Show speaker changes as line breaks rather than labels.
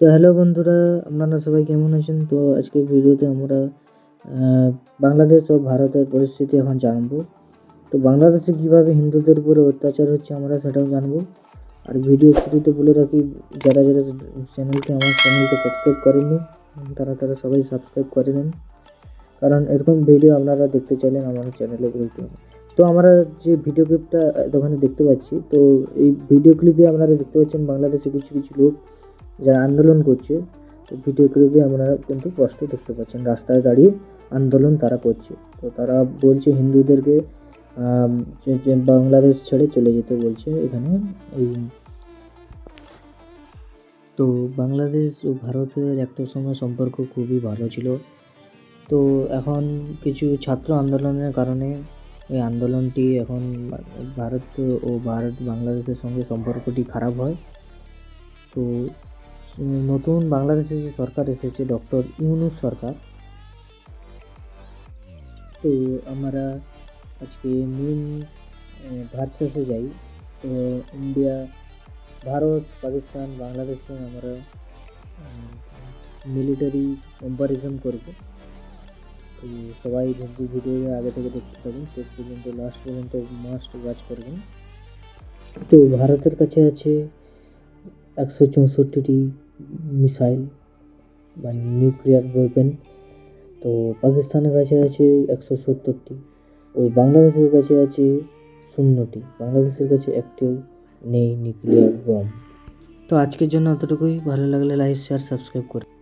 তো হ্যালো বন্ধুরা, আপনারা সবাই কেমন আছেন? তো আজকের ভিডিওতে আমরা বাংলাদেশ ও ভারতের পরিস্থিতি এখন জানব। তো বাংলাদেশে কীভাবে হিন্দুদের উপরে অত্যাচার হচ্ছে আমরা সেটাও জানব। আর ভিডিও শুরুতে বলে রাখি, যারা যারা চ্যানেলকে আমার চ্যানেলকে সাবস্ক্রাইব করেননি, তারা তারা সবাই সাবস্ক্রাইব করে নেন। কারণ এরকম ভিডিও আপনারা দেখতে চাইলেন আমার চ্যানেলে বলতে তো আমরা যে ভিডিও ক্লিপটা দোকানে দেখতে পাচ্ছি, তো এই ভিডিও ক্লিপে আপনারা দেখতে পাচ্ছেন বাংলাদেশে কিছু কিছু লোক যারা আন্দোলন করছে, তো ভিডিও ক্লিপে আপনারা কিন্তু স্পষ্ট দেখতে পাচ্ছেন। রাস্তায় দাঁড়িয়ে আন্দোলন তারা করছে। তো তারা বলছে হিন্দুদেরকে বাংলাদেশ ছেড়ে চলে যেতে বলছে এখানে এই। তো বাংলাদেশ ও ভারতের একটা সময় সম্পর্ক খুবই ভালো ছিল। তো এখন কিছু ছাত্র আন্দোলনের কারণে এই আন্দোলনটি এখন ভারত ও ভারত বাংলাদেশের সঙ্গে সম্পর্কটি খারাপ হয়। তো নতুন বাংলাদেশে যে সরকার এসেছে, ডক্টর ইউনুস সরকার। তো আমরা আজকে মেন ভার্সেসে যাই। তো ইন্ডিয়া, ভারত, পাকিস্তান, বাংলাদেশে আমরা মিলিটারি কম্পারিজন করব। তো সবাই কিন্তু ভিডিও আগে থেকে দেখতে পাবেন শেষ পর্যন্ত লাস্ট পর্যন্ত মাস্ট ওয়াচ করবেন। তো ভারতের কাছে আছে একশো চৌষট্টিটি মিসাইল বা নিউক্লিয়ার ওয়েপেন তো পাকিস্তানের কাছে আছে একশো সত্তরটি ও বাংলাদেশের কাছে আছে শূন্যটি। বাংলাদেশের কাছে একটিও নেই নিউক্লিয়ার বম তো আজকের জন্য অতটুকুই ভালো লাগলে লাইক শেয়ার সাবস্ক্রাইব করে